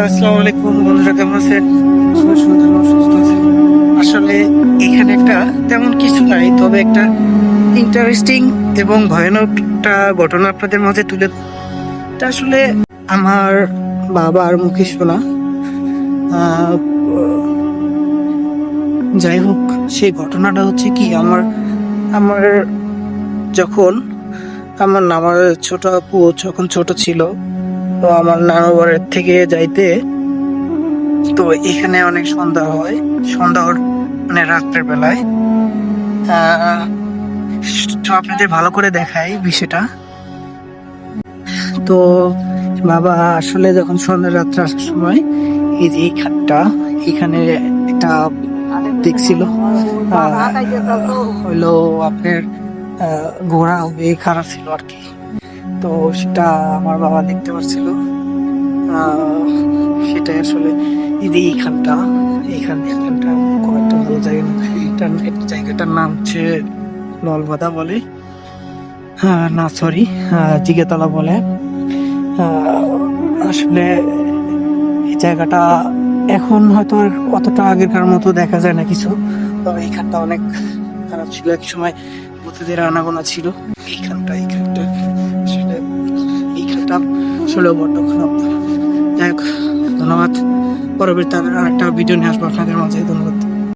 বন্ধুরা, কেমন আছেন? আসলে এখানে একটা তেমন কিছু নাই, তবে একটা ইন্টারেস্টিং এবং ভয়ানক একটা ঘটনা আপনাদের মাঝে তুলে আসলে আমার বাবার মুখে শোনা যাই হোক, সেই ঘটনাটা হচ্ছে কি, আমার আমার যখন, আমার আমার ছোট আপু যখন ছোট ছিল তো আমার নানু বাড়ির থেকে যাইতে তো এখানে অনেক সন্ধ্যা হয়। সন্ধ্যা মানে রাত্রের বেলায়। তো আপনাদের ভালো করে দেখাই বিষয়টা। তো বাবা আসলে যখন সন্ধ্যা রাত্রে আসার সময় এই যে এই খাটটা, এখানে একটা দেখছিল হইল আপনার ঘোড়া হয়ে খারাপ ছিল আর কি। তো সেটা আমার বাবা দেখতে পারছিল। আহ, সেটাই আসলে যে এইখানটা এইখান এখানটা খুব একটা ভালো জায়গা না এটা এই জায়গাটার নাম হচ্ছে ললবাদা বলে। হ্যাঁ না সরি জিগেতলা বলে। আসলে এই জায়গাটা এখন হয়তো অতটা আগেকার মতো দেখা যায় না কিছু তবে এইখানটা অনেক খারাপ ছিল। এক সময় ভূতেদের আনাগোনা ছিল। এইখানটা এইখানটা। এইখানটা ষোলো বড্ড খারাপ যাই হোক, ধন্যবাদ। পরবর্তী আরেকটা ভিডিও নিয়ে আসব আপনাদের মাঝে। ধন্যবাদ।